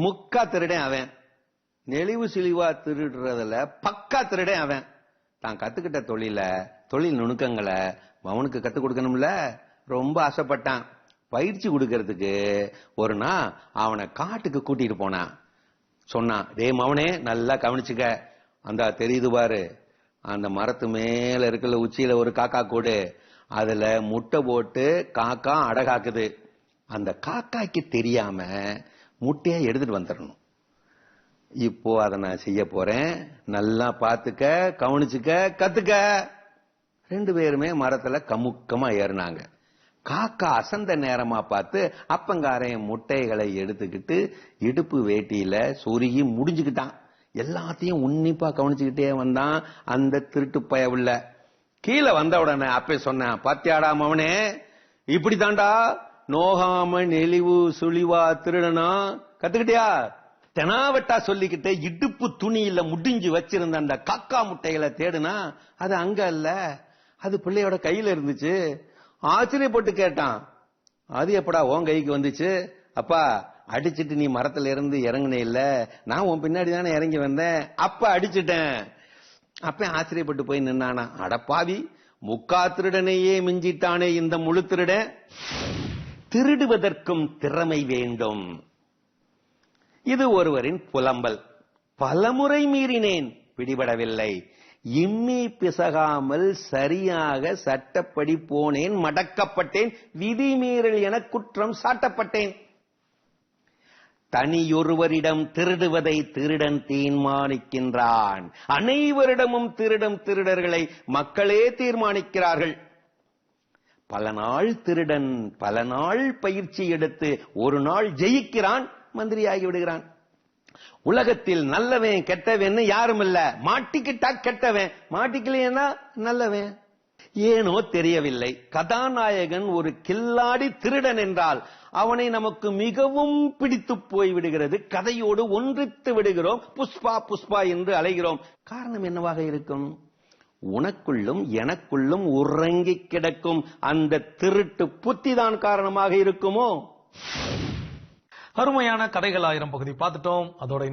முக்கா திருடன் அவன். நெளிவு சிலிவா திருடுறதுல பக்கா திருடன் அவன். தான் கத்துக்கிட்ட தொழில தொழில் நுணுக்கங்களை அவனுக்கு கத்துக் கொடுக்கணும்ல? ரொம்ப ஆசைப்பட்டான். பயிற்சி கொடுக்கறதுக்கு ஒரு நாள் அவனை காட்டுக்கு கூட்டிட்டு போனான். சொன்னான் டே மவனே நல்லா கவனிச்சுக்க. அந்த தெரியுது பாரு. அந்த மரத்து மேல இருக்கிற உச்சியில ஒரு காக்கா கூடு. அதுல முட்டை போட்டு காக்கா அடகாக்குது. அந்த காக்காய்க்கு தெரியாம முட்டையாக எடுத்துகிட்டு வந்துடணும். இப்போ அதை நான் செய்ய போறேன். நல்லா பார்த்துக்க கவனிச்சுக்க கத்துக்க. ரெண்டு பேருமே மரத்துல கமுக்கமா ஏறினாங்க. காக்கா அசந்த நேரமா பார்த்து அப்பங்காரையும் முட்டைகளை எடுத்துக்கிட்டு இடுப்பு வேட்டியில சொருகி முடிஞ்சுக்கிட்டான். எல்லாத்தையும் உன்னிப்பா கவனிச்சுக்கிட்டே வந்தான். அந்த திருட்டு பயவுள்ள. கீழே வந்த உடனே அப்பே சொன்னேன் பாத்தியாடா மவனே இப்படி தாண்டா நோகாம நெளிவு சுழிவா திருடனா கத்துக்கிட்டியா? தெனாவட்டா சொல்லிக்கிட்டே இடுப்பு துணியில முடிஞ்சு வச்சிருந்த அந்த காக்கா முட்டைகளை தேடுனா அது அங்க இல்ல. அது பிள்ளையோட கையில இருந்துச்சு. ஆச்சரியப்பட்டு கேட்டான். அது எப்படா உன் கைக்கு வந்துச்சு? அப்பா அடிச்சிட்டு நீ மரத்துல இருந்து இறங்குனே இல்ல. நான் உன் பின்னாடி தானே இறங்கி வந்தேன். அப்ப அடிச்சிட்டேன். அப்ப ஆச்சரியப்பட்டு போய் நின்னானா. அடப்பாவி முக்கா திருடனையே மிஞ்சிட்டானே இந்த முழு திருடன். திருடுவதற்கும் திறமை வேண்டும். இது ஒருவரின் புலம்பல். பலமுறை மீறினேன் பிடிபடவில்லை. இம்மி பிசகாமல் சரியாக சட்டப்படி போனேன் மடக்கப்பட்டேன் விதிமீறல் என குற்றம் சாட்டப்பட்டேன். தனியொருவரிடம் திருடுவதை திருடன் தீர்மானிக்கின்றான். அனைவரிடமும் திருடும் திருடர்களை மக்களே தீர்மானிக்கிறார்கள். பல நாள் திருடன் பல நாள் பயிற்சி எடுத்து ஒரு நாள் ஜெயிக்கிறான் மந்திரியாகி விடுகிறான். உலகத்தில் நல்லவன் கெட்டவன் யாரும் இல்ல மாட்டிக்கிட்டா கெட்டவன். மாட்டிக்கலையா நல்லவன். ஏனோ தெரியவில்லை. கதாநாயகன் ஒரு கில்லாடி திருடன் என்றால் அவனை நமக்கு மிகவும் பிடித்து போய் விடுகிறது. கதையோடு ஒன்றித்து விடுகிறோம். புஷ்பா புஷ்பா என்று அலைகிறோம். காரணம் என்னவாக இருக்கும்? உனக்குள்ளும் எனக்குள்ளும் உறங்கி கிடக்கும் அந்த திருட்டு புத்திதான் காரணமாக இருக்குமோ? அருமையான கதைகள் ஆயிரம் பகுதி பார்த்துட்டோம். அதோட